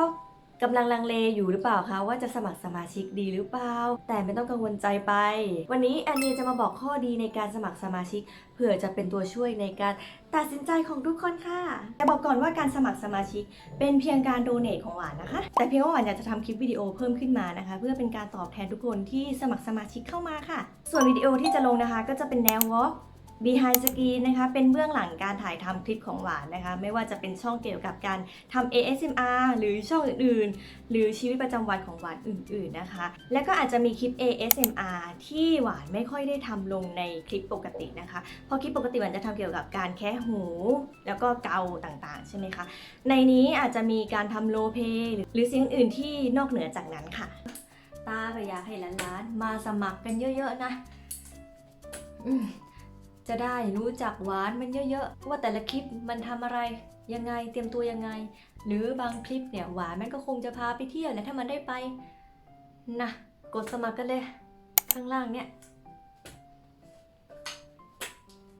ก็กำลังลังเลอยู่หรือเปล่าคะว่าจะสมัครสมาชิกดีหรือเปล่า แต่ไม่ต้องกังวลใจไป วันนี้แอนเนียจะมาบอกข้อดีในการสมัครสมาชิก เพื่อจะเป็นตัวช่วยในการตัดสินใจของทุกคนค่ะแต่บอกก่อนว่าการสมัครสมาชิก เป็นเพียงการโดเนทของหวานนะคะ แต่เพียงว่าหวานอยากจะทำคลิปวิดีโอเพิ่มขึ้นมานะคะ เพื่อเป็นการตอบแทนทุกคนที่สมัครสมาชิกเข้ามาค่ะ ส่วนวิดีโอที่จะลงนะคะ ก็จะเป็นแนว Walk behind screen นะคะเป็นเบื้องหลังการถ่ายทำคลิปของหวานนะคะไม่ว่าจะเป็นช่องเกี่ยวกับการทำ ASMR หรือช่องอื่นๆ หรือชีวิตประจำวันของหวานอื่นๆนะคะ และก็อาจจะมีคลิป ASMR ที่หวานไม่ค่อยได้ทำลงในคลิปปกตินะคะ เพราะคลิปปกติหวานจะทำเกี่ยวกับการแคะหู แล้วก็เกาต่างๆ ใช่ไหมคะ ในนี้อาจจะมีการทำโลเพหรือเสิ่งอื่นที่นอกเหนือจากนั้นค่ะ ตาก็อยากให้หลานๆมาสมัครกันเยอะๆนะอื จะได้รู้จักหวานมันเยอะๆ ว่าแต่ละคลิปมันทำอะไรยังไงเตรียมตัวยังไง หรือบางคลิปเนี่ยหวานมันก็คงจะพาไปเที่ยวแหละถ้ามันได้ไปนะกดสมัครกันเลย ข้างล่างเนี่ย